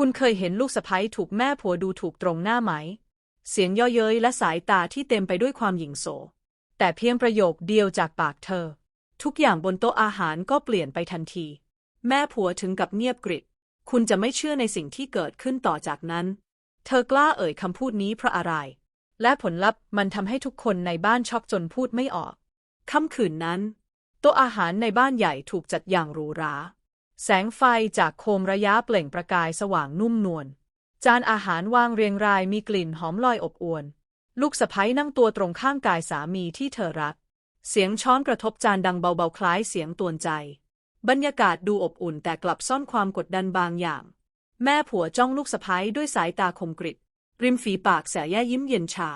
คุณเคยเห็นลูกสะใภ้ถูกแม่ผัวดูถูกตรงหน้าไหม เสียงย่อเย้ยและสายตาที่เต็มไปด้วยความหยิ่งโส แต่เพียงประโยคเดียวจากปากเธอ ทุกอย่างบนโต๊ะอาหารก็เปลี่ยนไปทันที แม่ผัวถึงกับเงียบกริบ คุณจะไม่เชื่อในสิ่งที่เกิดขึ้นต่อจากนั้น เธอกล้าเอ่ยคำพูดนี้เพราะอะไร และผลลัพธ์มันทำให้ทุกคนในบ้านช็อกจนพูดไม่ออก ค่ำคืนนั้น โต๊ะอาหารในบ้านใหญ่ถูกจัดอย่างหรูหรา แสงไฟจากโคมระยะเปล่งประกายสว่างนุ่มนวล จานอาหารวางเรียงรายมีกลิ่นหอมลอยอบอวนลูกสะใภ้นั่งตัวตรงข้างกายสามีที่เธอรัก เสียงช้อนกระทบจานดังเบาๆคล้ายเสียงตวนใจ บรรยากาศดูอบอุ่นแต่กลับซ่อนความกดดันบางอย่าง แม่ผัวจ้องลูกสะใภ้ด้วยสายตาคมกริบ ริมฝีปากแสแย่ยิ้มเย็นชา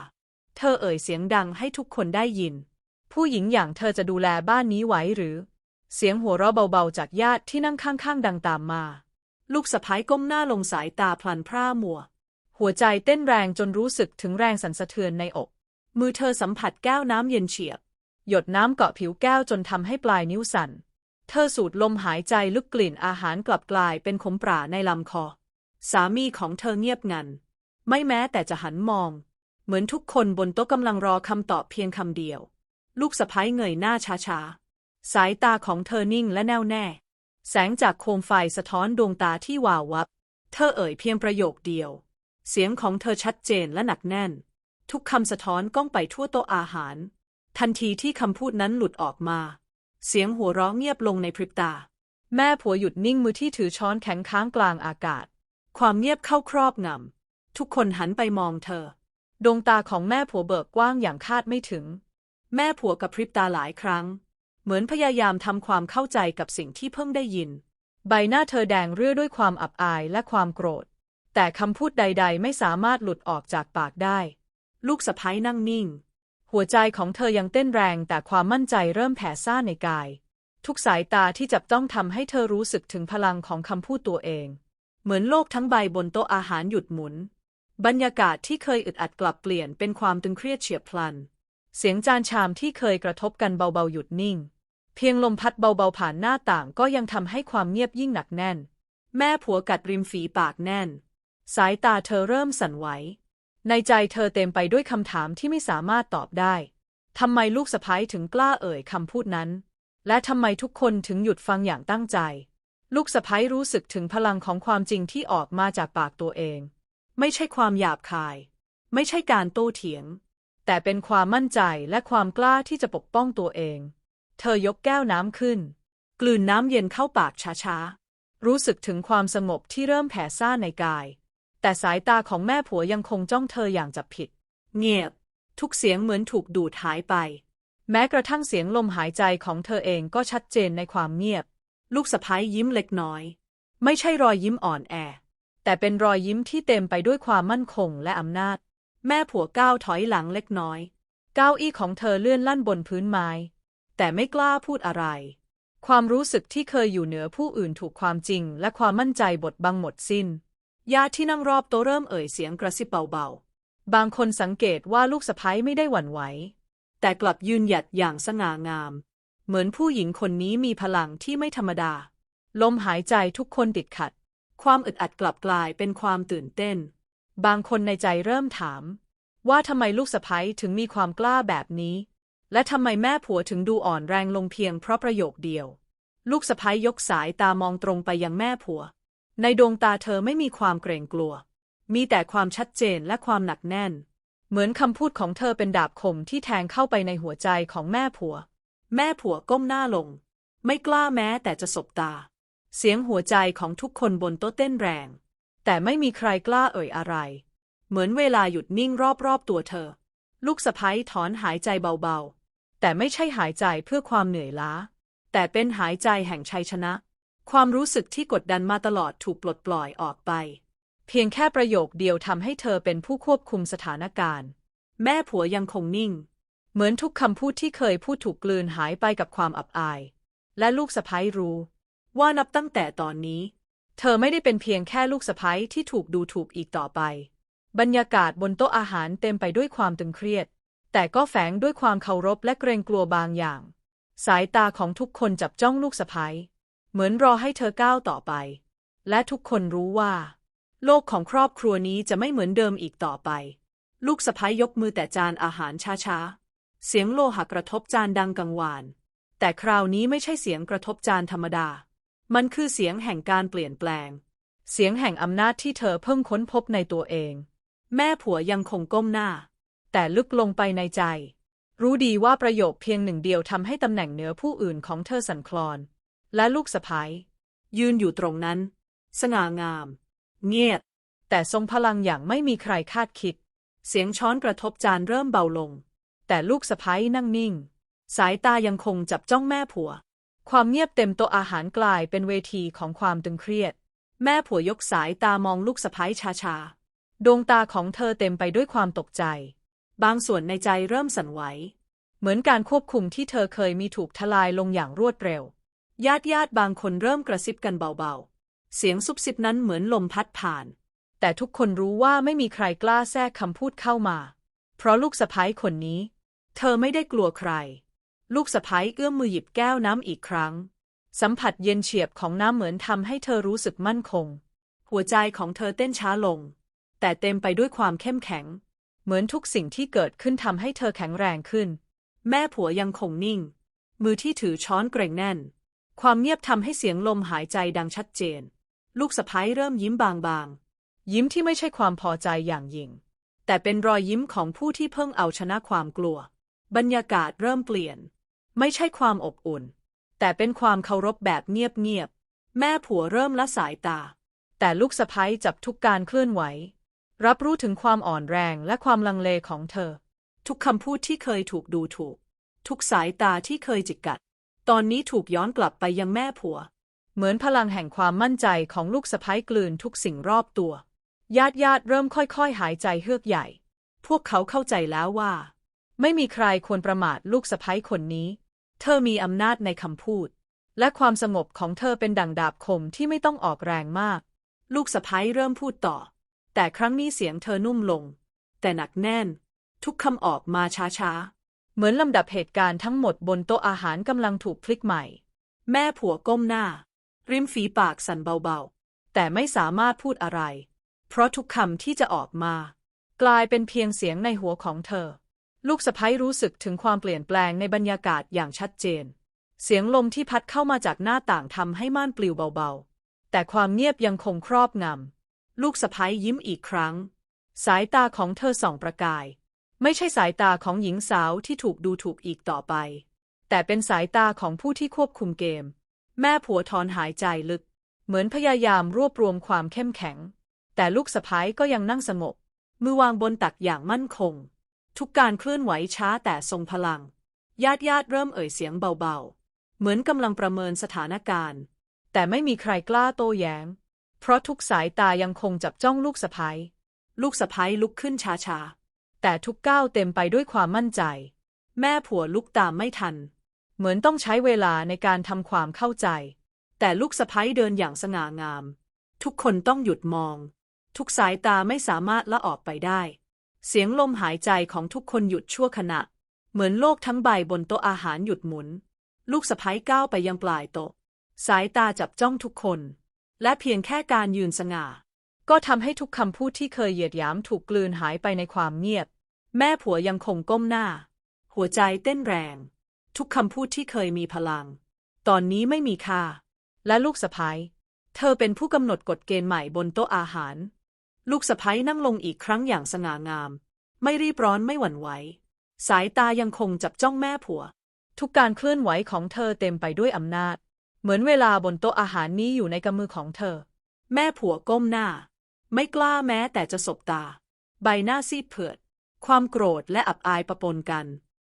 เธอเอ่ยเสียงดังให้ทุกคนได้ยิน ผู้หญิงอย่างเธอจะดูแลบ้านนี้ไหวหรือ เสียงหัวเราะเบาๆจากญาติที่นั่งข้างๆ ดังตามมา ลูกสะพ้ายก้มหน้าลงสายตาพลันพร่ามัว หัวใจเต้นแรงจนรู้สึกถึงแรงสั่นสะเทือนในอก มือเธอสัมผัสแก้วน้ำเย็นเฉียบ หยดน้ำเกาะผิวแก้วจนทำให้ปลายนิ้วสั่น เธอสูดลมหายใจลึกกลิ่นอาหารกลับกลายเป็นขมปราในลำคอ สามีของเธอเงียบงัน ไม่แม้แต่จะหันมอง เหมือนทุกคนบนโต๊ะกำลังรอคำตอบเพียงคำเดียว ลูกสะพ้ายเงยหน้าช้าๆ สายตาของเธอนิ่งและแน่วแน่ แสงจากโคมไฟสะท้อนดวงตาที่วาววับ เธอเอ่ยเพียงประโยคเดียว เสียงของเธอชัดเจนและหนักแน่น ทุกคำสะท้อนก้องไปทั่วโต๊ะอาหาร ทันทีที่คำพูดนั้นหลุดออกมา เสียงหัวเราะเงียบลงในพริบตา แม่ผัวหยุดนิ่งมือที่ถือช้อนแข็งค้างกลางอากาศ ความเงียบเข้าครอบงำทุกคนหันไปมองเธอ ดวงตาของแม่ผัวเบิกกว้างอย่างคาดไม่ถึง แม่ผัวกับพริบตาหลายครั้ง เหมือนพยายามทำความเข้าใจกับสิ่งที่เพิ่งได้ยิน ใบหน้าเธอแดงเรื่อด้วยความอับอายและความโกรธ แต่คำพูดใด ๆ ไม่สามารถหลุดออกจากปากได้ ลูกสะพ้ายนั่งนิ่ง หัวใจของเธอยังเต้นแรงแต่ความมั่นใจเริ่มแผ่ซ่านในกาย ทุกสายตาที่จับต้องทำให้เธอรู้สึกถึงพลังของคำพูดตัวเอง เหมือนโลกทั้งใบบนโต๊ะอาหารหยุดหมุน บรรยากาศที่เคยอึดอัดกลับเปลี่ยนเป็นความตึงเครียดเฉียบพลัน เสียงจานชามที่เคยกระทบกันเบาๆหยุดนิ่ง เพียงลมพัดเบาๆผ่านหน้าต่างก็ยังทำให้ความเงียบยิ่งหนักแน่น แม่ผัวกัดริมฝีปากแน่น สายตาเธอเริ่มสั่นไหว ในใจเธอเต็มไปด้วยคำถามที่ไม่สามารถตอบได้ทำไมลูกสะพ้ายถึงกล้าเอ่ยคำพูดนั้น และทำไมทุกคนถึงหยุดฟังอย่างตั้งใจ ลูกสะพ้ายรู้สึกถึงพลังของความจริงที่ออกมาจากปากตัวเอง ไม่ใช่ความหยาบคาย ไม่ใช่การโต้เถียง แต่เป็นความมั่นใจและความกล้าที่จะปกป้องตัวเอง เธอยกแก้วน้ำขึ้น กลืนน้ำเย็นเข้าปากช้าๆ รู้สึกถึงความสงบที่เริ่มแผ่ซ่านในกาย แต่สายตาของแม่ผัวยังคงจ้องเธออย่างจับผิด เงียบ ทุกเสียงเหมือนถูกดูดหายไป แม้กระทั่งเสียงลมหายใจของเธอเองก็ชัดเจนในความเงียบ ลูกสะพ้ายยิ้มเล็กน้อย ไม่ใช่รอยยิ้มอ่อนแอ แต่เป็นรอยยิ้มที่เต็มไปด้วยความมั่นคงและอำนาจ แม่ผัวก้าวถอยหลังเล็กน้อย เก้าอี้ของเธอเลื่อนลั่นบนพื้นไม้ แต่ไม่กล้าพูดอะไร ความรู้สึกที่เคยอยู่เหนือผู้อื่นถูกความจริง และความมั่นใจบดบังหมดสิ้น ญาติที่นั่งรอบโต๊ะเริ่มเอ่ยเสียงกระซิบเบาๆ บางคนสังเกตว่าลูกสะพ้ยไม่ได้หวั่นไหว แต่กลับยืนหยัดอย่างสง่างาม เหมือนผู้หญิงคนนี้มีพลังที่ไม่ธรรมดา ลมหายใจทุกคนติดขัด ความอึดอัดกลับกลายเป็นความตื่นเต้น บางคนในใจเริ่มถาม ว่าทำไมลูกสะพ้ยถึงมีความกล้าแบบนี้ และทำไมแม่ผัวถึงดูอ่อนแรงลงเพียงเพราะประโยคเดียว ลูกสะพ้ยยกสายตามองตรงไปยังแม่ผัว ในดวงตาเธอไม่มีความเกรงกลัว มีแต่ความชัดเจนและความหนักแน่น เหมือนคำพูดของเธอเป็นดาบคมที่แทงเข้าไปในหัวใจของแม่ผัว แม่ผัวก้มหน้าลง ไม่กล้าแม้แต่จะสบตา เสียงหัวใจของทุกคนบนโต๊ะเต้นแรง แต่ไม่มีใครกล้าเอ่ยอะไร เหมือนเวลาหยุดนิ่งรอบๆตัวเธอ ลูกสะพ้ยถอนหายใจเบาๆ แต่ไม่ใช่หายใจเพื่อความเหนื่อยล้า แต่เป็นหายใจแห่งชัยชนะ ความรู้สึกที่กดดันมาตลอดถูกปลดปล่อยออกไป เพียงแค่ประโยคเดียวทำให้เธอเป็นผู้ควบคุมสถานการณ์ แม่ผัวยังคงนิ่ง เหมือนทุกคำพูดที่เคยพูดถูกกลืนหายไปกับความอับอาย และลูกสะพ้ยรู้ ว่านับตั้งแต่ตอนนี้ เธอไม่ได้เป็นเพียงแค่ลูกสะพ้ยที่ถูกดูถูกอีกต่อไป บรรยากาศบนโต๊ะอาหารเต็มไปด้วยความตึงเครียด แต่ก็แฝงด้วยความเคารพและเกรงกลัวบางอย่าง สายตาของทุกคนจับจ้องลูกสะพ้ยเหมือนรอให้เธอก้าวต่อไป และทุกคนรู้ว่า โลกของครอบครัวนี้จะไม่เหมือนเดิมอีกต่อไป ลูกสะพ้ายยกมือแต่จานอาหารช้าๆ เสียงโลหะกระทบจานดังกังวาน แต่คราวนี้ไม่ใช่เสียงกระทบจานธรรมดา มันคือเสียงแห่งการเปลี่ยนแปลง เสียงแห่งอำนาจที่เธอเพิ่งค้นพบในตัวเอง แม่ผัวยังคงก้มหน้า แต่ลึกลงไปในใจ รู้ดีว่าประโยคเพียงหนึ่งเดียวทำให้ตำแหน่งเหนือผู้อื่นของเธอสั่นคลอน และลูกสะพ้ายยืนอยู่ตรงนั้น สง่างาม เงียบแต่ทรงพลังอย่างไม่มีใครคาดคิด เสียงช้อนกระทบจานเริ่มเบาลง แต่ลูกสะพ้ายนั่งนิ่ง สายตายังคงจับจ้องแม่ผัว ความเงียบเต็มโต๊ะอาหารกลายเป็นเวทีของความตึงเครียด แม่ผัวยกสายตามองลูกสะพ้ายชาๆ ดวงตาของเธอเต็มไปด้วยความตกใจ บางส่วนในใจเริ่มสั่นไหว เหมือนการควบคุมที่เธอเคยมีถูกทลายลงอย่างรวดเร็ว ญาติญาติบางคนเริ่มกระซิบกันเบาๆ เสียงซุบซิบนั้นเหมือนลมพัดผ่าน แต่ทุกคนรู้ว่าไม่มีใครกล้าแทรกคำพูดเข้ามา เพราะลูกสะพ้ายคนนี้ เธอไม่ได้กลัวใคร ลูกสะพ้ายเอื้อมมือหยิบแก้วน้ำอีกครั้ง สัมผัสเย็นเฉียบของน้ำเหมือนทำให้เธอรู้สึกมั่นคง หัวใจของเธอเต้นช้าลง แต่เต็มไปด้วยความเข้มแข็ง เหมือนทุกสิ่งที่เกิดขึ้นทำให้เธอแข็งแรงขึ้น แม่ผัวยังคงนิ่ง มือที่ถือช้อนเกรงแน่น ความเงียบทำให้เสียงลมหายใจดังชัดเจน ลูกสะพ้ายเริ่มยิ้มบางๆ ยิ้มที่ไม่ใช่ความพอใจอย่างยิ่ง แต่เป็นรอยยิ้มของผู้ที่เพิ่งเอาชนะความกลัว บรรยากาศเริ่มเปลี่ยน ไม่ใช่ความอบอุ่น แต่เป็นความเคารพแบบเงียบๆแม่ผัวเริ่มละสายตา แต่ลูกสะพ้ายจับทุกการเคลื่อนไหว รับรู้ถึงความอ่อนแรงและความลังเลของเธอ ทุกคำพูดที่เคยถูกดูถูก ทุกสายตาที่เคยจิกกัด ตอนนี้ถูกย้อนกลับไปยังแม่ผัว เหมือนพลังแห่งความมั่นใจของลูกสะพ้ายกลืนทุกสิ่งรอบตัว ญาติญาติเริ่มค่อยๆ หายใจเฮือกใหญ่ พวกเขาเข้าใจแล้วว่า ไม่มีใครควรประมาทลูกสะพ้ายคนนี้ เธอมีอำนาจในคำพูด และความสงบของเธอเป็นดั่งดาบคมที่ไม่ต้องออกแรงมาก ลูกสะพ้ายเริ่มพูดต่อ แต่ครั้งนี้เสียงเธอนุ่มลง แต่หนักแน่น ทุกคำออกมาช้าๆ เหมือนลำดับเหตุการณ์ทั้งหมดบนโต๊ะอาหารกำลังถูกพลิกใหม่ แม่ผัวก้มหน้า ริมฝีปากสั่นเบาๆ แต่ไม่สามารถพูดอะไร เพราะทุกคำที่จะออกมา กลายเป็นเพียงเสียงในหัวของเธอ ลูกสะพ้ยรู้สึกถึงความเปลี่ยนแปลงในบรรยากาศอย่างชัดเจน เสียงลมที่พัดเข้ามาจากหน้าต่างทำให้ม่านปลิวเบาๆ แต่ความเงียบยังคงครอบงำ ลูกสะพ้ยยิ้มอีกครั้ง สายตาของเธอส่องประกาย ไม่ใช่สายตาของหญิงสาวที่ถูกดูถูกอีกต่อไป แต่เป็นสายตาของผู้ที่ควบคุมเกม แม่ผัวถอนหายใจลึก เหมือนพยายามรวบรวมความเข้มแข็ง แต่ลูกสะพ้ยก็ยังนั่งสงบมือวางบนตักอย่างมั่นคง ทุกการเคลื่อนไหวช้าแต่ทรงพลัง ญาติญาติเริ่มเอ่ยเสียงเบาๆ เหมือนกำลังประเมินสถานการณ์ แต่ไม่มีใครกล้าโต้แย้ง เพราะทุกสายตายังคงจับจ้องลูกสะพ้ยลูกสะพ้ยลุกขึ้นช้าๆ แต่ทุกก้าวเต็มไปด้วยความมั่นใจ แม่ผัวลุกตามไม่ทัน เหมือนต้องใช้เวลาในการทำความเข้าใจ แต่ลูกสะพ้ยเดินอย่างสง่างาม ทุกคนต้องหยุดมอง ทุกสายตาไม่สามารถละออกไปได้ เสียงลมหายใจของทุกคนหยุดชั่วขณะ เหมือนโลกทั้งใบบนโต๊ะอาหารหยุดหมุน ลูกสะพ้ยก้าวไปยังปลายโต๊ะ สายตาจับจ้องทุกคน และเพียงแค่การยืนสง่า ก็ทำให้ทุกคำพูดที่เคยเหยียดหยามถูกกลืนหายไปในความเงียบ แม่ผัวยังคงก้มหน้า หัวใจเต้นแรง ทุกคำพูดที่เคยมีพลัง ตอนนี้ไม่มีค่า และลูกสะพ้ยเธอเป็นผู้กำหนดกฎเกณฑ์ใหม่บนโต๊ะอาหาร ลูกสะพ้ยนั่งลงอีกครั้งอย่างสง่างาม ไม่รีบร้อนไม่หวั่นไหว สายตายังคงจับจ้องแม่ผัว ทุกการเคลื่อนไหวของเธอเต็มไปด้วยอำนาจ เหมือนเวลาบนโต๊ะอาหารนี้อยู่ในกำมือของเธอ แม่ผัวก้มหน้า ไม่กล้าแม้แต่จะสบตา ใบหน้าซีดเผือด ความโกรธและอับอายปะปนกัน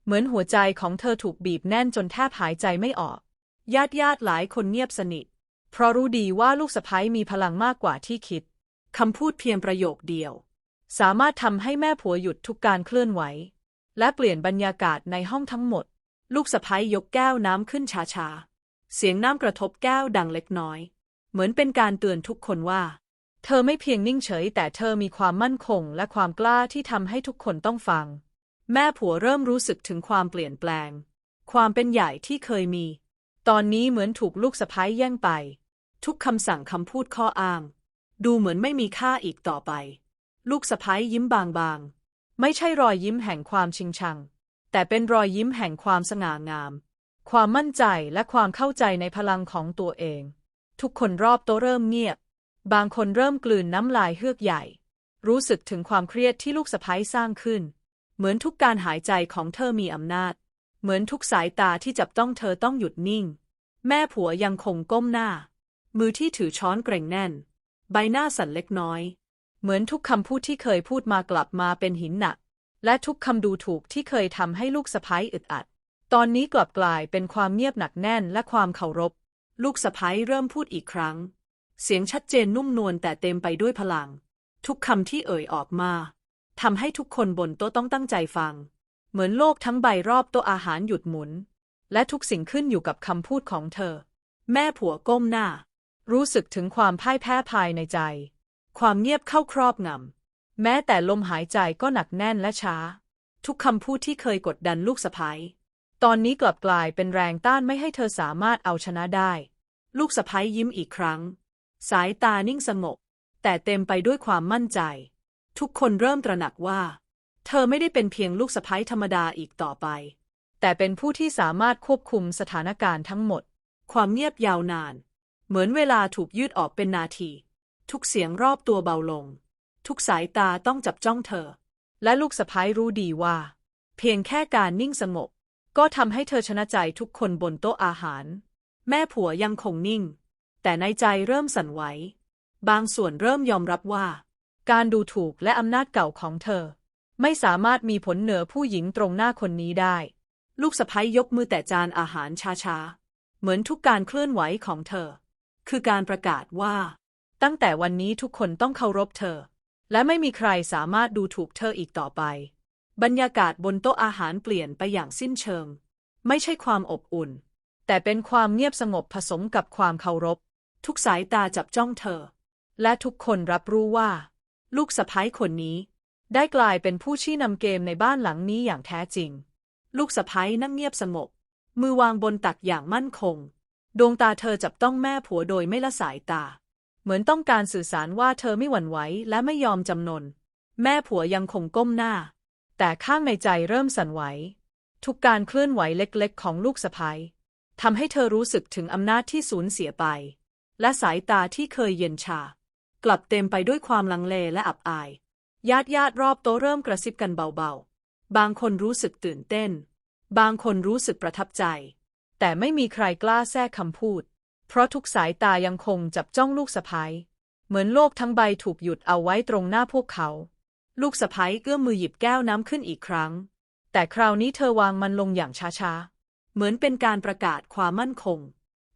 เหมือนหัวใจของเธอถูกบีบแน่นจนแทบหายใจไม่ออกญาติญาติหลายคนเงียบสนิท เพราะรู้ดีว่าลูกสะพ้ยมีพลังมากกว่าที่คิดคำพูดเพียงประโยคเดียว สามารถทำให้แม่ผัวหยุดทุกการเคลื่อนไหว และเปลี่ยนบรรยากาศในห้องทั้งหมด ลูกสะพ้ยยกแก้วน้ำขึ้นช้าๆ เสียงน้ำกระทบแก้วดังเล็กน้อย เหมือนเป็นการเตือนทุกคนว่า เธอไม่เพียงนิ่งเฉย แต่เธอมีความมั่นคงและความกล้าที่ทำให้ทุกคนต้องฟัง แม่ผัวเริ่มรู้สึกถึงความเปลี่ยนแปลง ความเป็นใหญ่ที่เคยมี ตอนนี้เหมือนถูกลูกสะพ้ยแย่งไป ทุกคำสั่งคำพูดข้ออ้าง ดูเหมือนไม่มีค่าอีกต่อไป ลูกสะพ้ยยิ้มบางๆ ไม่ใช่รอยยิ้มแห่งความชิงชัง แต่เป็นรอยยิ้มแห่งความสง่างาม ความมั่นใจและความเข้าใจในพลังของตัวเอง ทุกคนรอบโต๊ะเริ่มเงียบ บางคนเริ่มกลืนน้ำลายเฮือกใหญ่ รู้สึกถึงความเครียดที่ลูกสะพ้ยสร้างขึ้น เหมือนทุกการหายใจของเธอมีอำนาจ เหมือนทุกสายตาที่จับต้องเธอต้องหยุดนิ่ง แม่ผัวยังคงก้มหน้า มือที่ถือช้อนเกร็งแน่น ใบหน้าสั่นเล็กน้อย เหมือนทุกคำพูดที่เคยพูดมากลับมาเป็นหินหนัก และทุกคำดูถูกที่เคยทำให้ลูกสะพ้ยอึดอัด ตอนนี้กลับกลายเป็นความเงียบหนักแน่นและความเคารพ ลูกสะพ้ยเริ่มพูดอีกครั้ง เสียงชัดเจนนุ่มนวลแต่เต็มไปด้วยพลัง ทุกคำที่เอ่ยออกมาทำให้ทุกคนบนโต๊ะต้องตั้งใจฟัง เหมือนโลกทั้งใบรอบโต๊ะอาหารหยุดหมุน และทุกสิ่งขึ้นอยู่กับคำพูดของเธอ แม่ผัวก้มหน้า รู้สึกถึงความพ่ายแพ้ภายในใจ ความเงียบเข้าครอบงำแม้แต่ลมหายใจก็หนักแน่นและช้า ทุกคำพูดที่เคยกดดันลูกสะพ้ย ตอนนี้กลับกลายเป็นแรงต้านไม่ให้เธอสามารถเอาชนะได้ ลูกสะพ้ยยิ้มอีกครั้ง สายตานิ่งสงบแต่เต็มไปด้วยความมั่นใจ ทุกคนเริ่มตระหนักว่า เธอไม่ได้เป็นเพียงลูกสะพ้ยธรรมดาอีกต่อไป แต่เป็นผู้ที่สามารถควบคุมสถานการณ์ทั้งหมด ความเงียบยาวนาน เหมือนเวลาถูกยืดออกเป็นนาที ทุกเสียงรอบตัวเบาลง ทุกสายตาต้องจับจ้องเธอ และลูกสะพ้ยรู้ดีว่า เพียงแค่การนิ่งสงบ ก็ทำให้เธอชนะใจทุกคนบนโต๊ะอาหาร แม่ผัวยังคงนิ่ง แต่ในใจเริ่มสั่นไหว บางส่วนเริ่มยอมรับว่า การดูถูกและอำนาจเก่าของเธอ ไม่สามารถมีผลเหนือผู้หญิงตรงหน้าคนนี้ได้ ลูกสะพ้ยยกมือแต่จานอาหารช้าๆ เหมือนทุกการเคลื่อนไหวของเธอ คือการประกาศว่า ตั้งแต่วันนี้ทุกคนต้องเคารพเธอ และไม่มีใครสามารถดูถูกเธออีกต่อไป บรรยากาศบนโต๊ะอาหารเปลี่ยนไปอย่างสิ้นเชิง ไม่ใช่ความอบอุ่น แต่เป็นความเงียบสงบผสมกับความเคารพ ทุกสายตาจับจ้องเธอ และทุกคนรับรู้ว่า ลูกสะพ้ายคนนี้ ได้กลายเป็นผู้ชี้นำเกมในบ้านหลังนี้อย่างแท้จริง ลูกสะพ้ายนั่งเงียบสงบ มือวางบนตักอย่างมั่นคง ดวงตาเธอจับต้องแม่ผัวโดยไม่ละสายตา เหมือนต้องการสื่อสารว่าเธอไม่หวั่นไหวและไม่ยอมจำนน แม่ผัวยังคงก้มหน้า แต่ข้างในใจเริ่มสั่นไหว ทุกการเคลื่อนไหวเล็กๆ ของลูกสะพ้ยทำให้เธอรู้สึกถึงอำนาจที่สูญเสียไป และสายตาที่เคยเย็นชา กลับเต็มไปด้วยความลังเลและอับอาย ญาติญาติรอบโต๊ะเริ่มกระซิบกันเบาๆ บางคนรู้สึกตื่นเต้น บางคนรู้สึกประทับใจ แต่ไม่มีใครกล้าแทรกคำพูด เพราะทุกสายตายังคงจับจ้องลูกสะพ้ยเหมือนโลกทั้งใบถูกหยุดเอาไว้ตรงหน้าพวกเขา ลูกสะพ้ยเอื้อมมือหยิบแก้วน้ำขึ้นอีกครั้ง แต่คราวนี้เธอวางมันลงอย่างช้าๆ เหมือนเป็นการประกาศความมั่นคง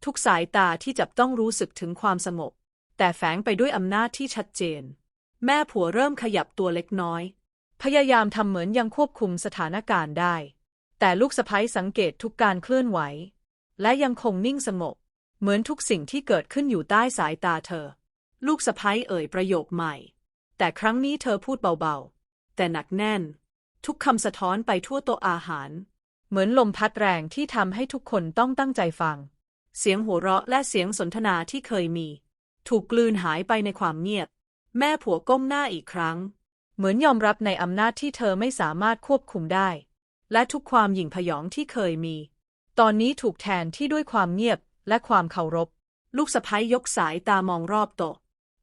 ทุกสายตาที่จับต้องรู้สึกถึงความสงบ แต่แฝงไปด้วยอำนาจที่ชัดเจน แม่ผัวเริ่มขยับตัวเล็กน้อย พยายามทำเหมือนยังควบคุมสถานการณ์ได้ แต่ลูกสะพ้ยสังเกตทุกการเคลื่อนไหว และยังคงนิ่งสงบเหมือนทุกสิ่งที่เกิดขึ้นอยู่ใต้สายตาเธอ ลูกสะพ้ยเอ่ยประโยคใหม่ แต่ครั้งนี้เธอพูดเบาๆ แต่หนักแน่น ทุกคำสะท้อนไปทั่วโต๊ะอาหาร เหมือนลมพัดแรงที่ทำให้ทุกคนต้องตั้งใจฟัง เสียงหัวเราะและเสียงสนทนาที่เคยมี ถูกกลืนหายไปในความเงียบ แม่ผัวก้มหน้าอีกครั้ง เหมือนยอมรับในอำนาจที่เธอไม่สามารถควบคุมได้ และทุกความหยิ่งพยองที่เคยมี ตอนนี้ถูกแทนที่ด้วยความเงียบและความเคารพ ลูกสะพ้ยยกสายตามองรอบโต๊ะ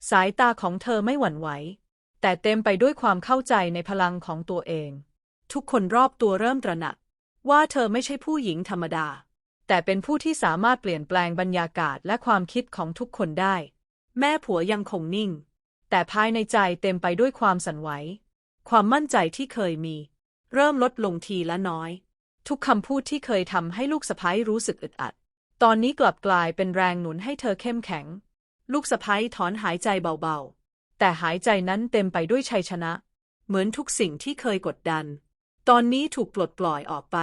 สายตาของเธอไม่หวั่นไหว แต่เต็มไปด้วยความเข้าใจในพลังของตัวเอง ทุกคนรอบตัวเริ่มตระหนัก ว่าเธอไม่ใช่ผู้หญิงธรรมดา แต่เป็นผู้ที่สามารถเปลี่ยนแปลงบรรยากาศและความคิดของทุกคนได้ แม่ผัวยังคงนิ่ง แต่ภายในใจเต็มไปด้วยความสั่นไหว ความมั่นใจที่เคยมี เริ่มลดลงทีละน้อย ทุกคำพูดที่เคยทำให้ลูกสะพ้ยรู้สึกอึดอัด ตอนนี้กลับกลายเป็นแรงหนุนให้เธอเข้มแข็ง ลูกสะพ้ยถอนหายใจเบาๆ แต่หายใจนั้นเต็มไปด้วยชัยชนะ เหมือนทุกสิ่งที่เคยกดดัน ตอนนี้ถูกปลดปล่อยออกไป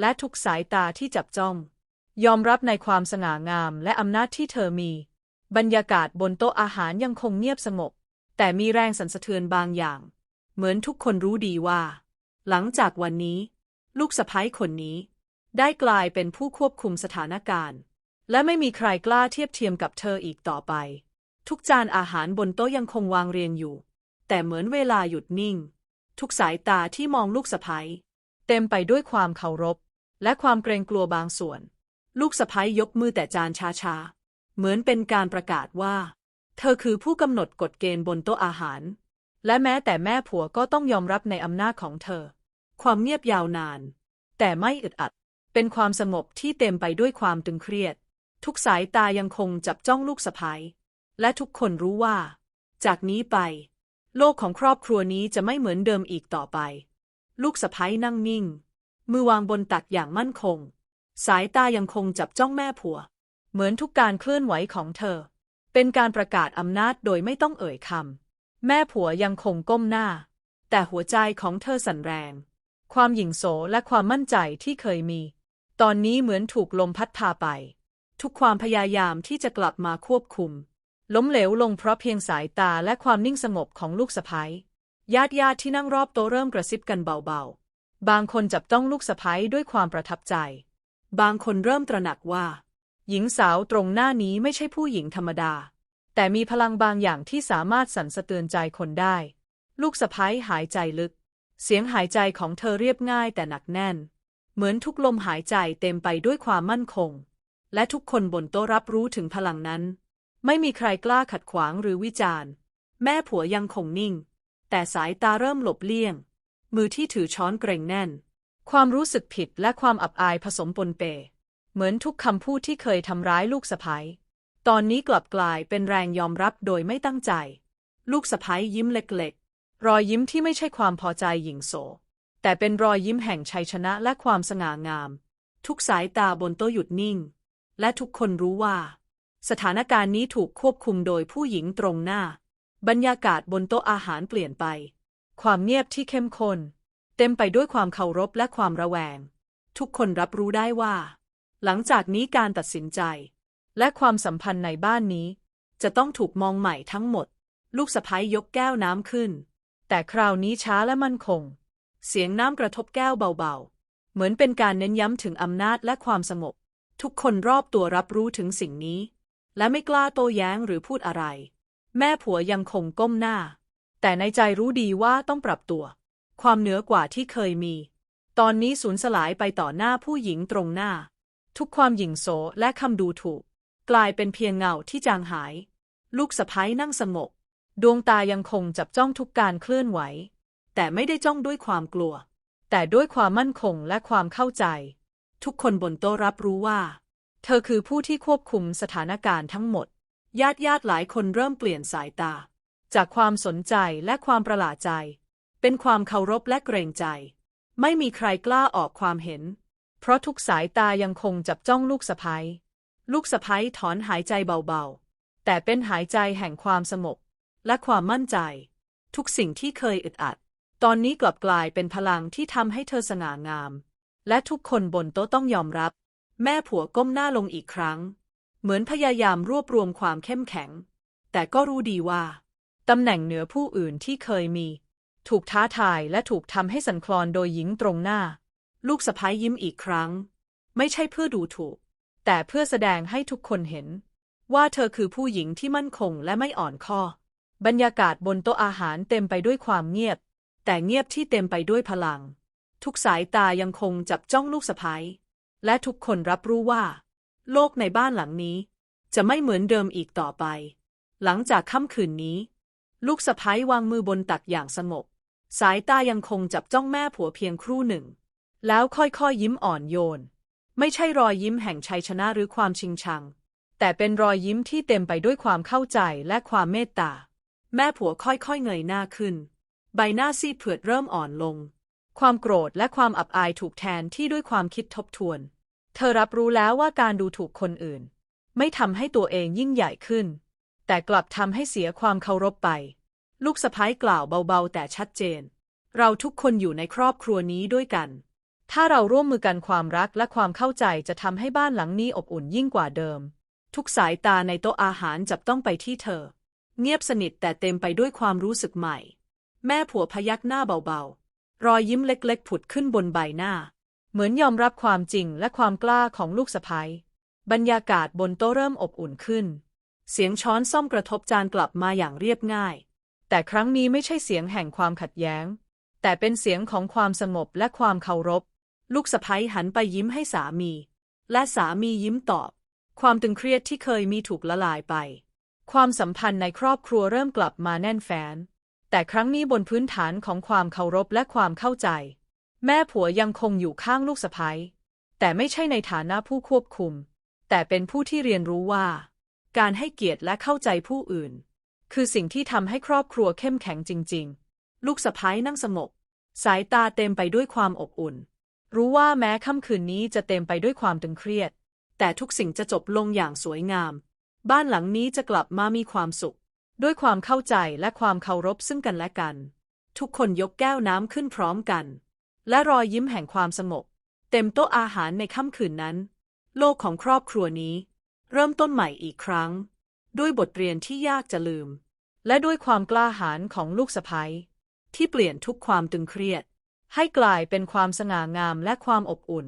และทุกสายตาที่จับจ้อง ยอมรับในความสง่างามและอำนาจที่เธอมี บรรยากาศบนโต๊ะอาหารยังคงเงียบสงบ แต่มีแรงสั่นสะเทือนบางอย่าง เหมือนทุกคนรู้ดีว่า หลังจากวันนี้ ลูกสะพ้ยคนนี้ ได้กลายเป็นผู้ควบคุมสถานการณ์ และไม่มีใครกล้าเทียบเทียมกับเธออีกต่อไป ทุกจานอาหารบนโต๊ะยังคงวางเรียงอยู่ แต่เหมือนเวลาหยุดนิ่ง ทุกสายตาที่มองลูกสะพ้ยเต็มไปด้วยความเคารพ และความเกรงกลัวบางส่วน ลูกสะพ้ยยกมือแต่จานช้าๆ เหมือนเป็นการประกาศว่า เธอคือผู้กำหนดกฎเกณฑ์บนโต๊ะอาหาร และแม้แต่แม่ผัวก็ต้องยอมรับในอำนาจของเธอ ความเงียบยาวนาน แต่ไม่อึดอัด เป็นความสงบที่เต็มไปด้วยความตึงเครียด ทุกสายตายังคงจับจ้องลูกสะพ้ย และทุกคนรู้ว่า จากนี้ไป โลกของครอบครัวนี้จะไม่เหมือนเดิมอีกต่อไป ลูกสะพ้ยนั่งนิ่ง มือวางบนตักอย่างมั่นคง สายตายังคงจับจ้องแม่ผัว เหมือนทุกการเคลื่อนไหวของเธอ เป็นการประกาศอำนาจโดยไม่ต้องเอ่ยคำแม่ผัวยังคงก้มหน้า แต่หัวใจของเธอสั่นแรง ความหยิ่งโสและความมั่นใจที่เคยมี ตอนนี้เหมือนถูกลมพัดพาไป ทุกความพยายามที่จะกลับมาควบคุม ล้มเหลวลงเพราะเพียงสายตาและความนิ่งสงบของลูกสะพ้ยญาติญาติที่นั่งรอบโต๊ะเริ่มกระซิบกันเบาๆ บางคนจับต้องลูกสะพ้ยด้วยความประทับใจ บางคนเริ่มตระหนักว่า หญิงสาวตรงหน้านี้ไม่ใช่ผู้หญิงธรรมดา แต่มีพลังบางอย่างที่สามารถสั่นสะเตือนใจคนได้ ลูกสะพ้ยหายใจลึก เสียงหายใจของเธอเรียบง่ายแต่หนักแน่น เหมือนทุกลมหายใจเต็มไปด้วยความมั่นคง และทุกคนบนโต๊ะรับรู้ถึงพลังนั้น ไม่มีใครกล้าขัดขวางหรือวิจารณ์ แม่ผัวยังคงนิ่ง แต่สายตาเริ่มหลบเลี่ยง มือที่ถือช้อนเกรงแน่น ความรู้สึกผิดและความอับอายผสมปนเป เหมือนทุกคำพูดที่เคยทำร้ายลูกสะพ้ยตอนนี้กลับกลายเป็นแรงยอมรับโดยไม่ตั้งใจ ลูกสะพ้ยยิ้มเล็กๆ รอยยิ้มที่ไม่ใช่ความพอใจหยิ่งโส แต่เป็นรอยยิ้มแห่งชัยชนะและความสง่างาม ทุกสายตาบนโต๊ะหยุดนิ่ง และทุกคนรู้ว่า สถานการณ์นี้ถูกควบคุมโดยผู้หญิงตรงหน้า บรรยากาศบนโต๊ะอาหารเปลี่ยนไป ความเงียบที่เข้มข้นเต็มไปด้วยความเคารพและความระแวง ทุกคนรับรู้ได้ว่า หลังจากนี้การตัดสินใจ และความสัมพันธ์ในบ้านนี้ จะต้องถูกมองใหม่ทั้งหมด ลูกสะพ้ยยกแก้วน้ำขึ้น แต่คราวนี้ช้าและมั่นคง เสียงน้ำกระทบแก้วเบาๆ เหมือนเป็นการเน้นย้ำถึงอำนาจและความสงบ ทุกคนรอบตัวรับรู้ถึงสิ่งนี้ และไม่กล้าโต้แย้งหรือพูดอะไร แม่ผัวยังคงก้มหน้า แต่ในใจรู้ดีว่าต้องปรับตัว ความเหนือกว่าที่เคยมี ตอนนี้สูญสลายไปต่อหน้าผู้หญิงตรงหน้า ทุกความหยิ่งโสและคำดูถูก กลายเป็นเพียงเงาที่จางหาย ลูกสะพ้ยนั่งสงบดวงตายังคงจับจ้องทุกการเคลื่อนไหว แต่ไม่ได้จ้องด้วยความกลัว แต่ด้วยความมั่นคงและความเข้าใจ ทุกคนบนโต๊ะรับรู้ว่า เธอคือผู้ที่ควบคุมสถานการณ์ทั้งหมด ญาติญาติหลายคนเริ่มเปลี่ยนสายตา จากความสนใจและความประหลาดใจ เป็นความเคารพและเกรงใจ ไม่มีใครกล้าออกความเห็น เพราะทุกสายตายังคงจับจ้องลูกสะพ้ยลูกสะพ้ยถอนหายใจเบาๆ แต่เป็นหายใจแห่งความสงบและความมั่นใจ ทุกสิ่งที่เคยอึดอัด ตอนนี้กลับกลายเป็นพลังที่ทำให้เธอสง่างาม และทุกคนบนโต๊ะต้องยอมรับ แม่ผัวก้มหน้าลงอีกครั้ง เหมือนพยายามรวบรวมความเข้มแข็ง แต่ก็รู้ดีว่า ตำแหน่งเหนือผู้อื่นที่เคยมี ถูกท้าทายและถูกทำให้สันคลอนโดยหญิงตรงหน้า ลูกสะพ้ายยิ้มอีกครั้ง ไม่ใช่เพื่อดูถูก แต่เพื่อแสดงให้ทุกคนเห็น ว่าเธอคือผู้หญิงที่มั่นคงและไม่อ่อนข้อ บรรยากาศบนโต๊ะอาหารเต็มไปด้วยความเงียบ แต่เงียบที่เต็มไปด้วยพลัง ทุกสายตายังคงจับจ้องลูกสะพ้าย และทุกคนรับรู้ว่า โลกในบ้านหลังนี้ จะไม่เหมือนเดิมอีกต่อไป หลังจากค่ำคืนนี้ ลูกสะพ้ายวางมือบนตักอย่างสงบ สายตายังคงจับจ้องแม่ผัวเพียงครู่หนึ่ง แล้วค่อยๆยยิ้มอ่อนโยน ไม่ใช่รอยยิ้มแห่งชัยชนะหรือความชิงชัง แต่เป็นรอยยิ้มที่เต็มไปด้วยความเข้าใจและความเมตตา แม่ผัวค่อยๆเงยหน้าขึ้น ใบหน้าซีดเผือดเริ่มอ่อนลง ความโกรธและความอับอายถูกแทนที่ด้วยความคิดทบทวน เธอรับรู้แล้วว่าการดูถูกคนอื่น ไม่ทำให้ตัวเองยิ่งใหญ่ขึ้น แต่กลับทำให้เสียความเคารพไป ลูกสะพ้ายกล่าวเบาๆ แต่ชัดเจน เราทุกคนอยู่ในครอบครัวนี้ด้วยกัน ถ้าเราร่วมมือกันความรักและความเข้าใจจะทำให้บ้านหลังนี้อบอุ่นยิ่งกว่าเดิม ทุกสายตาในโต๊ะอาหารจับต้องไปที่เธอ เงียบสนิทแต่เต็มไปด้วยความรู้สึกใหม่ แม่ผัวพยักหน้าเบาๆ รอยยิ้มเล็กๆ ผุดขึ้นบนใบหน้า เหมือนยอมรับความจริงและความกล้าของลูกสะพ้ยบรรยากาศบนโต๊ะเริ่มอบอุ่นขึ้น เสียงช้อนซ่อมกระทบจานกลับมาอย่างเรียบง่าย แต่ครั้งนี้ไม่ใช่เสียงแห่งความขัดแย้ง แต่เป็นเสียงของความสงบและความเคารพ ลูกสะใภ้หันไปยิ้มให้สามี และสามียิ้มตอบ ความตึงเครียดที่เคยมีถูกละลายไป ความสัมพันธ์ในครอบครัวเริ่มกลับมาแน่นแฟ้นแต่ครั้งนี้บนพื้นฐานของความเคารพและความเข้าใจ แม่ผัวยังคงอยู่ข้างลูกสะใภ้แต่ไม่ใช่ในฐานะผู้ควบคุม แต่เป็นผู้ที่เรียนรู้ว่า การให้เกียรติและเข้าใจผู้อื่น คือสิ่งที่ทำให้ครอบครัวเข้มแข็งจริง ๆ ลูกสะใภ้นั่งสงบสายตาเต็มไปด้วยความอบอุ่น รู้ว่าแม้ค่ำคืนนี้จะเต็มไปด้วยความตึงเครียด แต่ทุกสิ่งจะจบลงอย่างสวยงาม บ้านหลังนี้จะกลับมามีความสุข ด้วยความเข้าใจและความเคารพซึ่งกันและกัน ทุกคนยกแก้วน้ำขึ้นพร้อมกัน และรอยยิ้มแห่งความสงบเต็มโต๊ะอาหารในค่ำคืนนั้น โลกของครอบครัวนี้ เริ่มต้นใหม่อีกครั้ง ด้วยบทเรียนที่ยากจะลืม และด้วยความกล้าหาญของลูกสะพ้ยที่เปลี่ยนทุกความตึงเครียด ให้กลายเป็นความสง่างามและความอบอุ่น